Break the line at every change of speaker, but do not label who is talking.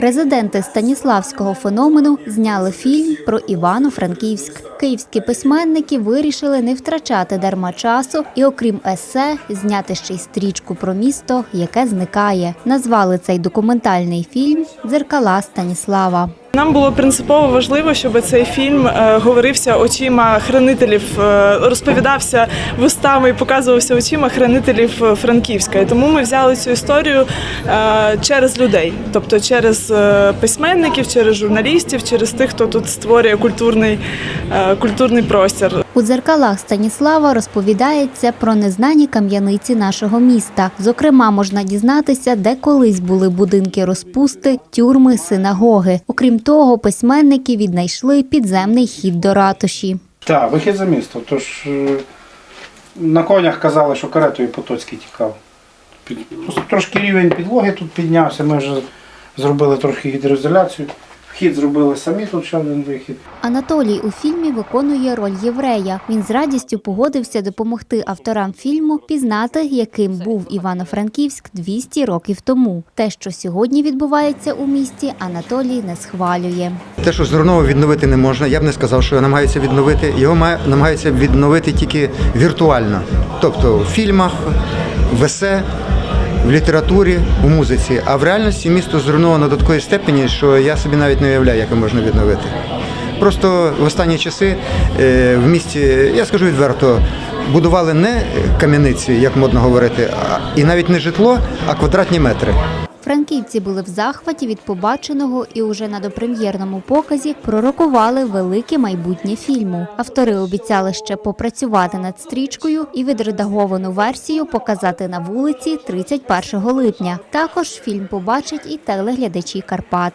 Резиденти Станіславського феномену зняли фільм про Івано-Франківськ. Київські письменники вирішили не втрачати дарма часу і, окрім есе, зняти ще й стрічку про місто, яке зникає. Назвали цей документальний фільм Дзеркала Станіслава.
Нам було принципово важливо, щоб цей фільм е, говорився очима хранителів, е, розповідався вустами і показувався очима хранителів е, Франківська. І тому ми взяли цю історію через людей, тобто через письменників, через журналістів, через тих, хто тут створює культурний, культурний простір.
У дзеркалах Станіслава розповідається про незнані кам'яниці нашого міста. Зокрема, можна дізнатися, де колись були будинки розпусти, тюрми, синагоги. Окрім того, письменники віднайшли підземний хід до ратуші.
Так, вихід за місто. Тож е, на конях казали, що каретою Потоцький тікав. Трошки рівень підлоги тут піднявся, ми вже зробили трохи гідроізоляцію. Вхід зробили самі, тут ще один вихід.
Анатолій у фільмі виконує роль єврея. Він з радістю погодився допомогти авторам фільму пізнати, яким був Івано-Франківськ 200 років тому. Те, що сьогодні відбувається у місті, Анатолій не схвалює.
Те, що зруйновано відновити не можна, я б не сказав, що намагаються відновити. Його намагаються відновити тільки віртуально. Тобто в фільмах, в есе, в літературі, у музиці. А в реальності місто зруйновано до такої степені, що я собі навіть не уявляю, як його можна відновити. Просто в останні часи е, в місті, я скажу відверто, будували не кам'яниці, як модно говорити, і навіть не житло, а квадратні метри.
Франківці були в захваті від побаченого і уже на допрем'єрному показі пророкували велике майбутнє фільму. Автори обіцяли ще попрацювати над стрічкою і відредаговану версію показати на вулиці 31 липня. Також фільм побачать і телеглядачі Карпат.